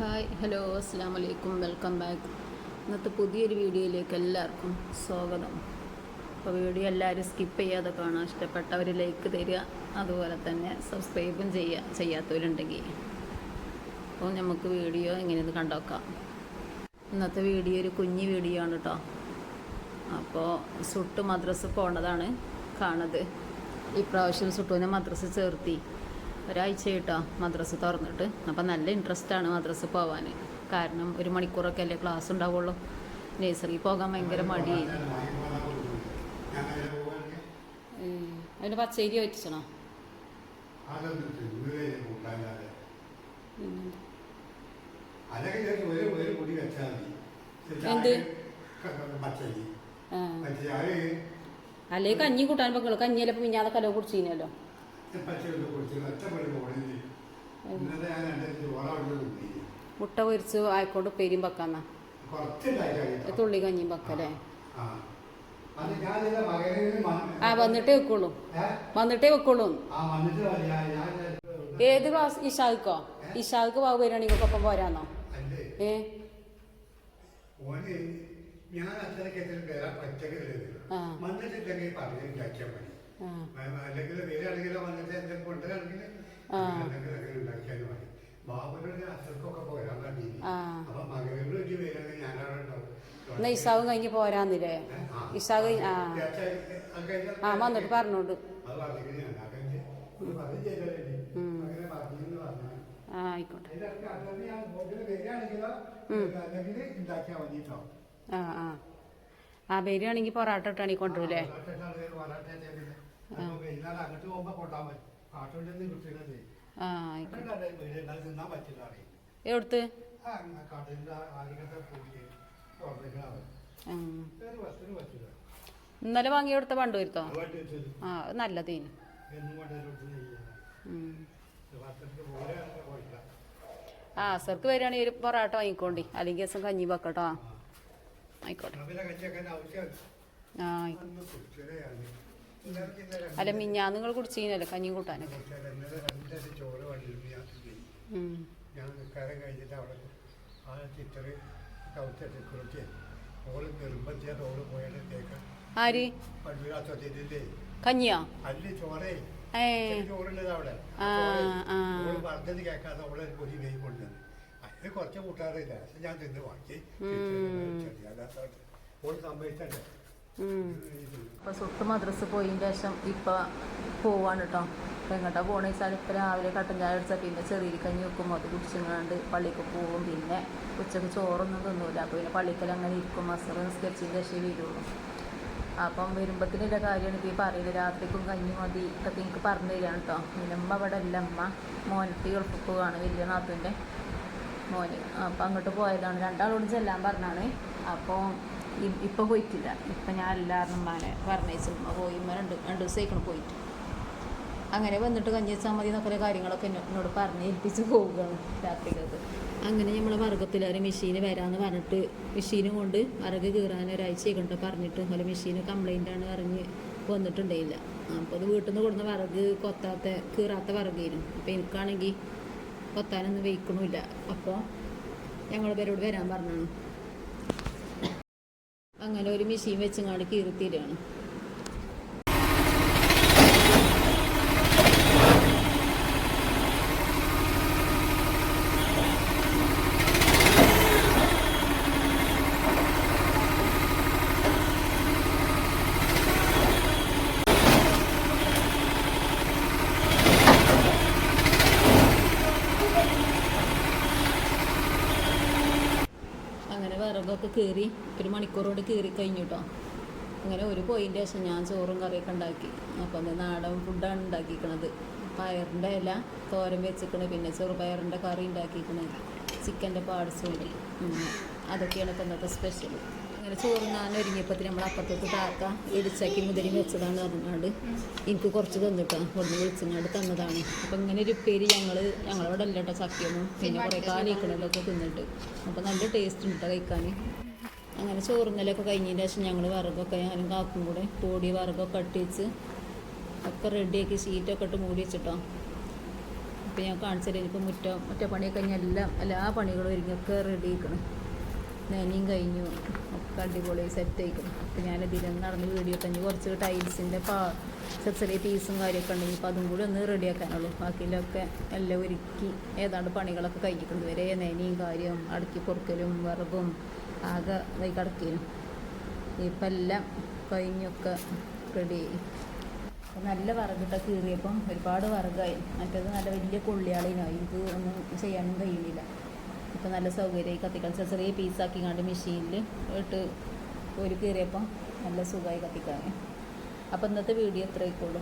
Hi hello അസ്സാം വലൈക്കും welcome back. ഇന്നത്തെ പുതിയൊരു വീഡിയോയിലേക്ക് എല്ലാവർക്കും സ്വാഗതം. അപ്പോൾ വീഡിയോ എല്ലാവരും സ്കിപ്പ് ചെയ്യാതെ കാണാം ഇഷ്ടപ്പെട്ടവർ ലൈക്ക് തരിക അതുപോലെ തന്നെ സബ്സ്ക്രൈബും ചെയ്യുക ചെയ്യാത്തവരുണ്ടെങ്കിൽ. അപ്പോൾ നമുക്ക് വീഡിയോ എങ്ങനെയെന്ന് കണ്ടോക്കാം. ഇന്നത്തെ വീഡിയോ ഒരു കുഞ്ഞു വീഡിയോ ആണ് കേട്ടോ അപ്പോൾ സുട്ട് മദ്രസ് പോണതാണ് കാണുന്നത്. ഇപ്രാവശ്യം സുട്ടുവിനെ മദ്രസ് ചേർത്തി. ഒരാഴ്ച കേട്ടോ മദ്രസ് തുറന്നിട്ട്. അപ്പം നല്ല ഇൻട്രസ്റ്റ് ആണ് മദ്രസ പോവാൻ. കാരണം ഒരു മണിക്കൂറൊക്കെ അല്ലേ ക്ലാസ് ഉണ്ടാവുള്ളൂ. നേഴ്സറി പോകാൻ ഭയങ്കര മടിയായി അതിന് പച്ചരി വെച്ചണോ എന്ത്? അല്ലേ കഞ്ഞി കൂട്ടാൻ വെക്കുള്ളൂ. കഞ്ഞിയിലപ്പോൾ പിന്നെ അതൊക്കെ കുടിച്ചിനല്ലോ? മുട്ട പൊരിച്ച് ആയിക്കോട്ട് ഉപ്പേരിയും വെക്കാന്നാ. തുള്ളി കഞ്ഞിയും വെക്കല്ലേ ആ വന്നിട്ടേ വെക്കുള്ളൂ. വന്നിട്ടേ വെക്കുള്ളൂ. ഏത് ക്ലാസ്? ഇഷാദ്ക്കോ? ഇഷാദ്ക്ക് ബാബു വരികയാണെങ്കിൽ ഒപ്പം പോരാന്നോ ഏ? ഞാൻ അച്ഛനെ കേട്ടിട്ട് പച്ചക്ക് ആ. വന്നിട്ടുണ്ടെങ്കിൽ പറഞ്ഞ് ഉണ്ടാക്കിയാൽ മതി. അല്ലെങ്കിൽ വന്നിട്ട് എന്തെങ്കിലും കൊണ്ടുവരാണെങ്കിൽ മതി. അപ്പൊ മകനോട് ഞാനവിടെ ഉണ്ടാവും എന്നാ ഇഷാവും കഴിഞ്ഞ് പോരാന്നില്ലേ? ഇസാവ് ആ. ആ വന്നിട്ട് പറഞ്ഞോണ്ട്. ആ ആയിക്കോട്ടെ. ആ ആ. ആ പൊറാട്ട ഇട്ടാണെങ്കിൽ കൊണ്ടുവരൂലേ എവിടുത്ത്? ഇന്നലെ വാങ്ങി കൊടുത്ത പണ്ട് വരുത്തോ? ആ നല്ലതേന്. ആ സർക്ക് വരികയാണെങ്കിൽ ഒരു പൊറാട്ട വാങ്ങിക്കോണ്ടി. അല്ലെങ്കിൽ ദിവസം കഞ്ഞി വെക്കട്ടോ. ആയിക്കോട്ടെ. ആ ആയിക്കോട്ടെ അല്ല മിഞ്ഞാന്ന് നിങ്ങൾ കുടിച്ചീനല്ലോ കഞ്ഞി കൂട്ടാനൊക്കെ കഞ്ഞിയാ വണ്ടിയിൽ ഞാൻ ഞാൻ നിൽക്കാരം കഴിഞ്ഞിട്ട് അവിടെ ആ ചിറ്ററ് കൗത്ത സെക്യൂരിറ്റി ഓൾ നിർബന്ധിച്ച റോഡ് പോയാലും തേക്കാൻ ആര് പള്ളിയിലാത്തതില്ലേ കഞ്ഞിയോ അല്ലി ചോറേ അവിടെ പറഞ്ഞത് കേൾക്കാതെ പൊടി നെയ് കൊണ്ടുവന്നു അതിന് കുറച്ച് കൂട്ടാറില്ല ഞാൻ തിന്ന് വാങ്ങി ഓൾ സമ്മതിച്ചല്ലേ. ഇപ്പൊ സ്വത്ത് മദ്രസ് പോയതിന് ശേഷം ഇപ്പൊ പോവാണ് കേട്ടോ ഇപ്പൊ എങ്ങോട്ടാ പോണെന്ന് വെച്ചാൽ ഇപ്പൊ രാവിലെ കട്ടൻ ചായ അടിച്ചാൽ പിന്നെ ചെറിയ കഞ്ഞി വെക്കും അത് കുടിച്ചിങ്ങാണ്ട് പള്ളിക്ക് പോവും. പിന്നെ ഉച്ചയ്ക്ക് ചോറൊന്നും തിന്നൂല. അപ്പൊ പിന്നെ പള്ളിക്കൽ അങ്ങനെ ഇരിക്കും. മസർ നിസ്കരിച്ചതിന് ശേഷം വരുള്ളൂ. അപ്പം വരുമ്പത്തിനുള്ള കാര്യമാണ് ഇപ്പോൾ ഈ പറയുന്നത് രാത്രിക്കും കഞ്ഞി മതി ഇതൊക്കെ നിങ്ങൾക്ക് പറഞ്ഞു തരികയാണ് കേട്ടോ പിന്നെ അമ്മ അവിടെ അല്ല അമ്മ മോനത്തി ഗൾഫിൽ പോവാണ്. വലിയ നാത്തുന്റെ മോന്. അപ്പം അങ്ങോട്ട് പോയതാണ്. രണ്ടാളോട് ചെല്ലാൻ പറഞ്ഞാണ്. അപ്പോൾ ഇപ്പം പോയിട്ടില്ല. ഇപ്പം ഞാൻ എല്ലാവരും ഉമ്മാനെ പറഞ്ഞയച്ചു ഉമ്മ പോയി ഉമ്മ രണ്ട് രണ്ട് ദിവസമായിക്കണം പോയിട്ട്. അങ്ങനെ വന്നിട്ട് കഞ്ഞി വെച്ചാൽ മതി എന്നൊക്കെ കാര്യങ്ങളൊക്കെ എന്നെ- എന്നോട് പറഞ്ഞ് ഏൽപ്പിച്ച് പോവുകയാണ് രാത്രികൾക്ക് അങ്ങനെ നമ്മൾ വർഗത്തിലൊരു മെഷീന് വരാമെന്ന് പറഞ്ഞിട്ട് മെഷീനും കൊണ്ട് വിറക് കീറാൻ ഒരാഴ്ച കൊണ്ട് പറഞ്ഞിട്ട്. അതുപോലെ മെഷീന് കംപ്ലൈന്റ് ആണ് പറഞ്ഞ് വന്നിട്ടുണ്ടായില്ല. അപ്പോൾ അത് വീട്ടിൽ നിന്ന് കൊടുന്ന വിറക് കൊത്താത്ത കീറാത്ത ആയിരുന്നു അപ്പോൾ എനിക്കാണെങ്കിൽ കൊത്താനൊന്നും വെയ്ക്കണമില്ല. അപ്പോൾ ഞങ്ങൾ പേരോട് വരാൻ പറഞ്ഞാണ് അങ്ങനെ ഒരു മെഷീൻ വെച്ചങ്ങാണ്ട് കീറിത്തീരാണ്. അങ്ങനെ വിറകൊക്കെ കീറി ഒരു മണിക്കൂറോട് കീറി കഴിഞ്ഞു കേട്ടോ അങ്ങനെ ഒരു പോയിന്റെ ശേഷം ഞാൻ ചോറും കറിയൊക്കെ ഉണ്ടാക്കി. അപ്പം നാടൻ ഫുഡാണ് ഉണ്ടാക്കിക്കണത്. പയറിന്റെ ഇല തോരൻ വെച്ചിക്കണ് പിന്നെ ചെറുപയറിന്റെ കറി ഉണ്ടാക്കിക്കണ്. ചിക്കന്റെ പാർട്സ് ഉണ്ട്. അതൊക്കെയാണ് ഇപ്പം ഇന്നത്തെ സ്പെഷ്യൽ അങ്ങനെ ചോറ് ഞാൻ ഒരുങ്ങിയപ്പോൾ നമ്മൾ അപ്പുറത്തേക്ക് താത്ത ഇടിച്ചാക്കി മുതിരി വെച്ചതാണ് പറഞ്ഞാണ്ട് എനിക്ക് കുറച്ച് തന്നിട്ടാ ഒന്ന് വിളിച്ചിങ്ങാണ്ട് തന്നതാണ്. അപ്പം ഇങ്ങനെ ഒരു പേര് ഞങ്ങൾ ഞങ്ങളവിടെ അല്ല കേട്ടോ ചക്കയൊന്നും. പിന്നെ കുറേ കാലിക്കണതൊക്കെ തിന്നിട്ട്. അപ്പം നല്ല ടേസ്റ്റ് ഉണ്ട് കഴിക്കാൻ. അങ്ങനെ ചോറുന്നലൊക്കെ കഴിഞ്ഞതിന് ശേഷം ഞങ്ങൾ വിറകൊക്കെ ഞാനും കാക്കും കൂടെ പൊടി വിറകൊക്കെ അട്ടിച്ച് ഒക്കെ റെഡിയാക്കി ഷീറ്റൊക്കെ ഇട്ട് മൂടി വെച്ചിട്ടോ. ഇപ്പം ഞാൻ കാണിച്ചത് ഇപ്പം മുറ്റം മുറ്റപ്പണിയൊക്കെ കഴിഞ്ഞ് എല്ലാം എല്ലാ പണികളും ഒരുങ്ങിയൊക്കെ റെഡി ആക്കണം നനിയും കഴിഞ്ഞു. ഒക്കെ അടിപൊളി സെറ്റ് ആയിക്കണം അപ്പം ഞാൻ ഇതിലൊന്ന് നടന്ന് വീഡിയോ കഴിഞ്ഞ് കുറച്ച് ടൈൽസിന്റെ പാ ചെറിയ ചെറിയ പീസും കാര്യമൊക്കെ ഉണ്ടെങ്കിൽ അപ്പോൾ അതും കൂടി ഒന്ന് റെഡി ആക്കാനുള്ളൂ ബാക്കിയിലൊക്കെ എല്ലാം ഒരുക്കി ഏതാണ്ട് പണികളൊക്കെ കഴിഞ്ഞിട്ടുണ്ട്. വരെ നനിയും കാര്യം അടുക്കി പൊറുക്കലും വിറകും ആകെ വൈകടക്കലും ഇപ്പം എല്ലാം കഴിഞ്ഞൊക്കെ റെഡി നല്ല വറകിട്ട കീറിയപ്പം ഒരുപാട് വറകായി. മറ്റേത് നല്ല വലിയ കൊള്ളിയാളിനായി. ഇത് ഒന്നും ചെയ്യാനും കഴിയുന്നില്ല. ഇപ്പം നല്ല സൗകര്യമായി കത്തിക്കാൻ. ചെറിയ ചെറിയ പീസാക്കി കണ്ട് മെഷീനിൽ ഇട്ട് ഒരു കീറിയപ്പം നല്ല സുഖമായി കത്തിക്കാൻ അപ്പം ഇന്നത്തെ വീഡിയോ എത്ര ആയിക്കോളൂ